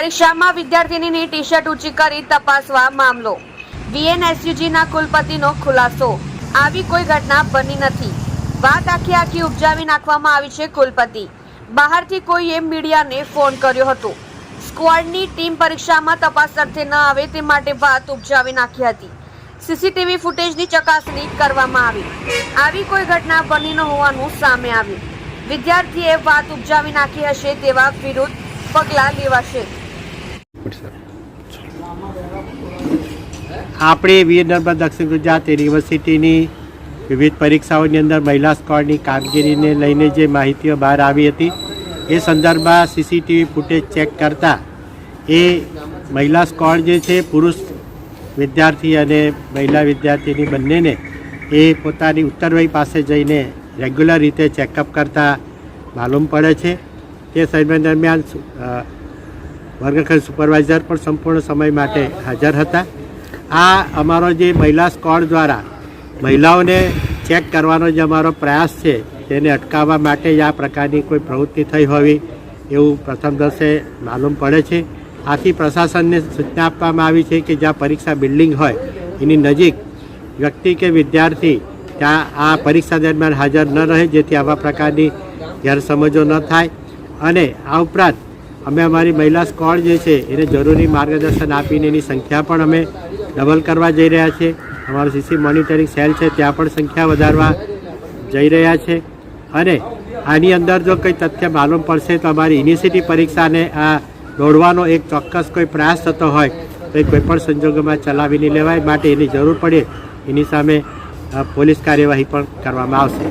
પરીક્ષામાં વિદ્યાર્થીનીની T shirt ઊંચી કરી તપાસવા મામલો. વીએનએસયુજીના કુલપતિનો ખુલાસો. આવી કોઈ ઘટના બની નથી. વાત આખી આખી ઉપજાવી નાખવામાં આવી છે કુલપતિ. બહારથી કોઈએ મીડિયાને ફોન કર્યો હતો. સ્ક્વોડની ટીમ પરીક્ષામાં તપાસ અર્થે ન આવે તે માટે વાત ઉપજાવી નાખી હતી. સીસીટીવી ફૂટેજની ચકાસણી કરવામાં આવી. આવી કોઈ ઘટના બની ન હોવાનું સામે આવ્યું. વિદ્યાર્થીએ વાત ઉપજાવી નાખી હશે તેવા વિરુદ્ધ પગલાં લેવાશે. આપણી વીર નર્મદ દક્ષિણ ગુજરાત યુનિવર્સિટીની વિવિધ પરીક્ષાઓની અંદર મહિલા સ્કોડની કામગીરીને લઈને જે માહિતીઓ બહાર આવી હતી, એ સંદર્ભમાં સીસીટીવી ફૂટેજ ચેક કરતા એ મહિલા સ્કોડ જે છે, પુરુષ વિદ્યાર્થી અને મહિલા વિદ્યાર્થીની બંનેને એ પોતાની ઉત્તરવય પાસે જઈને રેગ્યુલર રીતે ચેકઅપ કરતા માલુમ પડે છે. તે સમય દરમિયાન વર્ગખંડ સુપરવાઇઝર પણ સંપૂર્ણ સમય માટે હાજર હતા. આ અમારો જે મહિલા સ્કોડ દ્વારા મહિલાઓને ચેક કરવાનો જે અમારો પ્રયાસ છે, તેને અટકાવવા માટે આ પ્રકારની કોઈ પ્રવૃત્તિ થઈ હોવી એવું પ્રથમ દર્શે માલુમ પડે છે. આથી પ્રશાસનને સૂચના આપવામાં આવી છે કે જ્યાં પરીક્ષા બિલ્ડિંગ હોય, એની નજીક વ્યક્તિ કે વિદ્યાર્થી ત્યાં આ પરીક્ષા દરમિયાન હાજર ન રહે, જેથી આવા પ્રકારની ગેરસમજો ન થાય. અને આ ઉપરાંત અમે અમારી મહિલા સ્કોડ જે છે, એને જરૂરી માર્ગદર્શન આપીને એની સંખ્યા પણ અમે ડબલ કરવા જઈ રહ્યા છીએ. અમારું સીસી મોનિટરિંગ સેલ છે, ત્યાં પણ સંખ્યા વધારવા જઈ રહ્યા છે. અને આની અંદર જો કંઈ તથ્ય માલુમ પડશે તો અમારી યુનિવર્સિટી પરીક્ષાને આ દોડવાનો એક ચોક્કસ કોઈ પ્રયાસ થતો હોય, તો એ કોઈપણ સંજોગોમાં ચલાવી નહીં લેવાય. માટે એની જરૂર પડે, એની સામે પોલીસ કાર્યવાહી પણ કરવામાં આવશે.